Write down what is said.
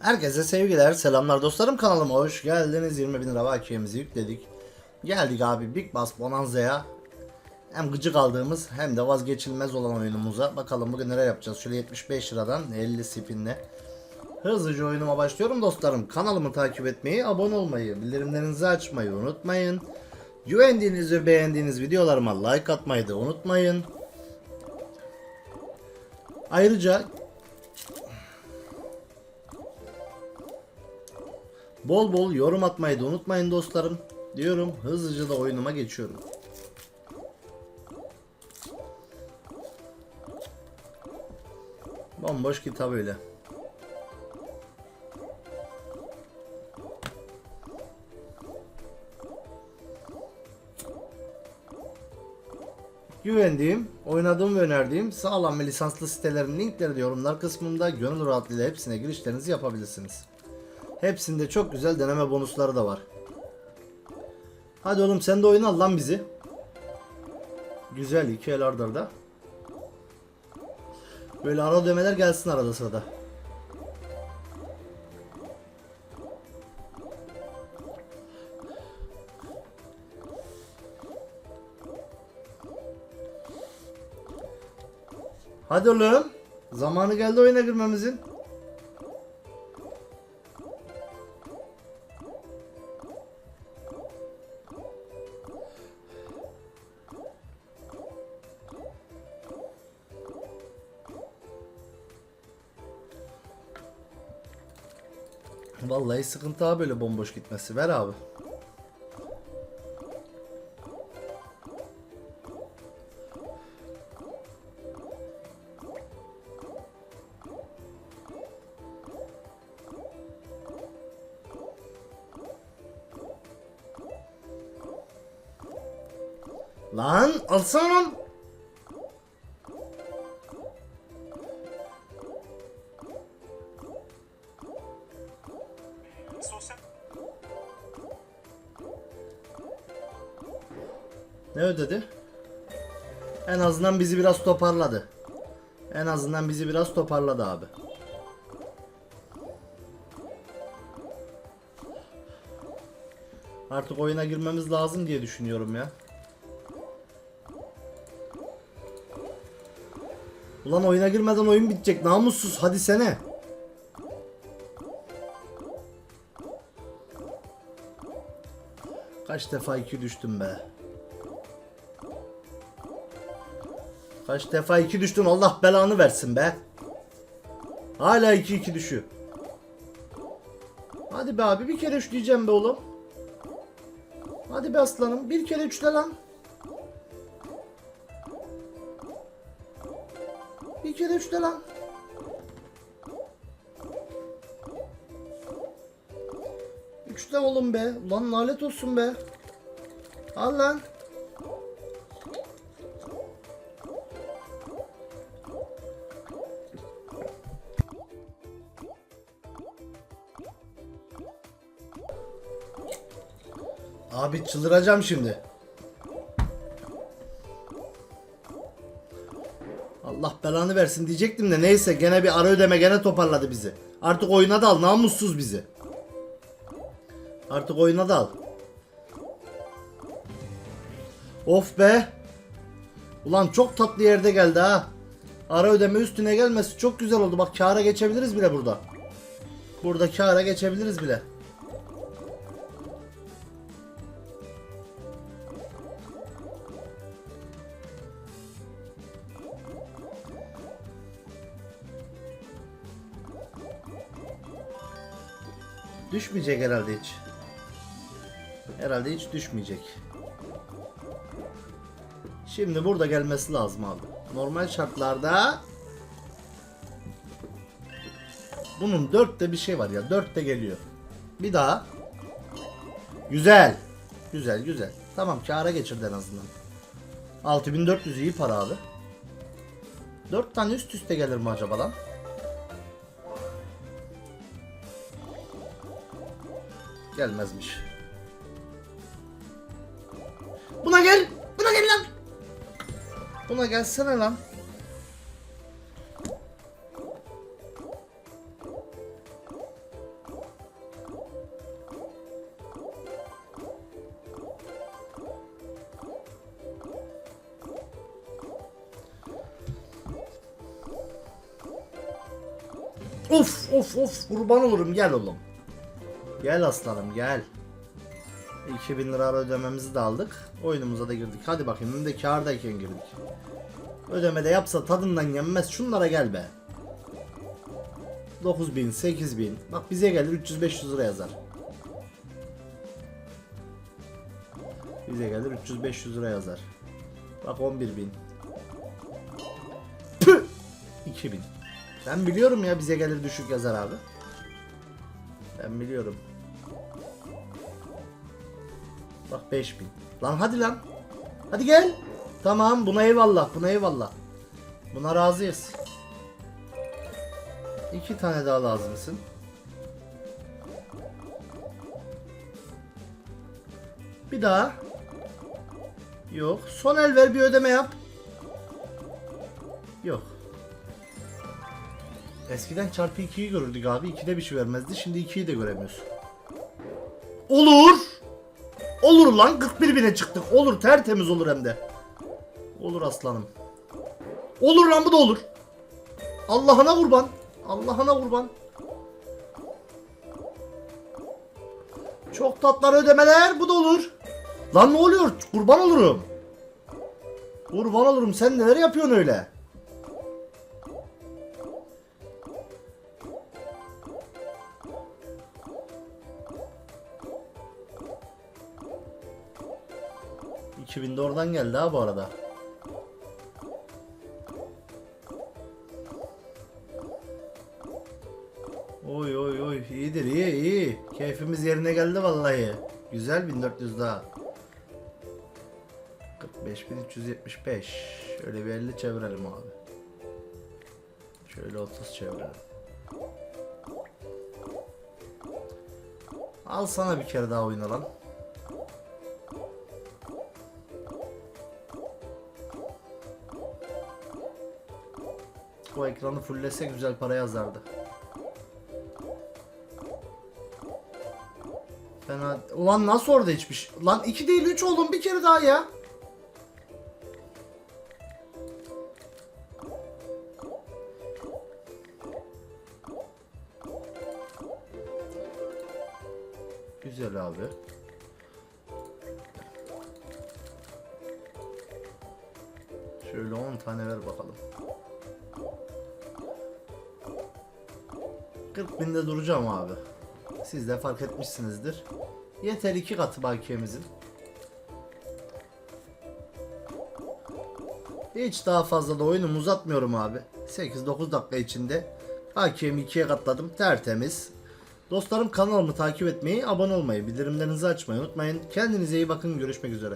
Herkese sevgiler, selamlar dostlarım kanalıma hoş geldiniz. 20 bin lira bakiyemizi yükledik. Geldik abi Big Bass Bonanza'ya. Hem gıcık aldığımız hem de vazgeçilmez olan oyunumuza. Bakalım bugün neler yapacağız. Şöyle 75 liradan 50 spinle. Hızlıca oyunuma başlıyorum dostlarım. Kanalımı takip etmeyi, abone olmayı, bildirimlerinizi açmayı unutmayın. Güvendiğiniz ve beğendiğiniz videolarıma like atmayı da unutmayın. Ayrıca Bol bol yorum atmayı da unutmayın dostlarım. Diyorum hızlıca da oyunuma geçiyorum. Bomboş kitap öyle. Güvendiğim, oynadığım ve önerdiğim sağlam ve lisanslı sitelerin linkleri de yorumlar kısmında gönül rahatlığıyla hepsine girişlerinizi yapabilirsiniz. Hepsinde çok güzel deneme bonusları da var. Hadi oğlum sen de oyna al lan bizi. Güzel iki el arda arda. Böyle ara ödemeler gelsin arada sırada. Hadi oğlum. Zamanı geldi oyuna girmemizin. Vallahi sıkıntı abi böyle bomboş gitmesi. Ver abi. Lan alsana lan. Ne ödedi? En azından bizi biraz toparladı. En azından bizi biraz toparladı abi. Artık oyuna girmemiz lazım diye düşünüyorum ya. Ulan oyuna girmeden oyun bitecek namussuz hadi sene. Kaç defa iki düştüm be. Kaç defa iki düştün Allah belanı versin be. Hala iki iki düşüyor. Hadi be abi bir kere üçleyeceğim be oğlum. Hadi be aslanım bir kere üçle lan. Bir kere üçle lan. Üçle oğlum be. Lan lanet olsun be. Al lan. Abi çıldıracağım şimdi. Allah belanı versin diyecektim de neyse gene bir ara ödeme gene toparladı bizi. Artık oyuna dal namussuz bizi. Artık oyuna dal. Of be. Ulan çok tatlı yerde geldi ha. Ara ödeme üstüne gelmesi çok güzel oldu. Bak kâra geçebiliriz bile burada. Burada kâra geçebiliriz bile. Düşmeyecek herhalde hiç. Herhalde hiç düşmeyecek. Şimdi burada gelmesi lazım abi. Normal şartlarda bunun dörtte bir şey var ya. Dörtte geliyor. Bir daha. Güzel. Güzel güzel. Tamam kâra geçirdi en azından. 6400 iyi para abi. 4 tane üst üste gelir mi acaba lan? Gelmezmiş. Buna gel. Buna gel lan. Buna gelsene lan. Of of of kurban olurum gel oğlum. Gel aslanım gel. 2000 lira ödememizi de aldık. Oyunumuza da girdik. Hadi bakayım hem de kârdayken girdik. Ödeme de yapsa tadından yenmez. Şunlara gel be. 9000, 8000. Bak bize gelir 300-500 lira yazar. Bize gelir 300-500 lira yazar. Bak 11000. Püh! 2000. Ben biliyorum ya bize gelir düşük yazar abi. Ben biliyorum. Bak 5000. Lan hadi lan. Hadi gel. Tamam buna eyvallah buna eyvallah. Buna razıyız. İki tane daha lazımsın. Bir daha. Yok. Son el ver bir ödeme yap. Yok. Eskiden çarpı 2'yi görürdük abi. 2'de bir şey vermezdi. Şimdi 2'yi de göremiyoruz. Olur. Olur lan 41 bine çıktık. Olur tertemiz olur hem de. Olur aslanım. Olur lan bu da olur. Allah'ına kurban. Allah'ına kurban. Çok tatlar ödemeler bu da olur. Lan ne oluyor? Kurban olurum. Kurban olurum sen neler yapıyorsun öyle? ...2000 de oradan geldi ha bu arada. Oy oy oy iyidir iyi iyi. Keyfimiz yerine geldi vallahi. Güzel 1400 daha. 45375. Şöyle bir 50 çevirelim abi. Şöyle 30 çevirelim. Al sana bir kere daha oyna lan. O ekranı fulllese güzel para yazardı. Fena. Ulan nasıl orada hiçbir şey? Lan 2 değil 3 oğlum bir kere daha ya. Güzel abi. Şöyle 10 tane ver bakalım. 40 binde duracağım abi. Siz de fark etmişsinizdir. Yeter iki katı bakiyemizin. Hiç daha fazla da oyunumu uzatmıyorum abi. 8-9 dakika içinde bakiyemi ikiye katladım. Tertemiz. Dostlarım kanalımı takip etmeyi, abone olmayı, bildirimlerinizi açmayı unutmayın. Kendinize iyi bakın. Görüşmek üzere.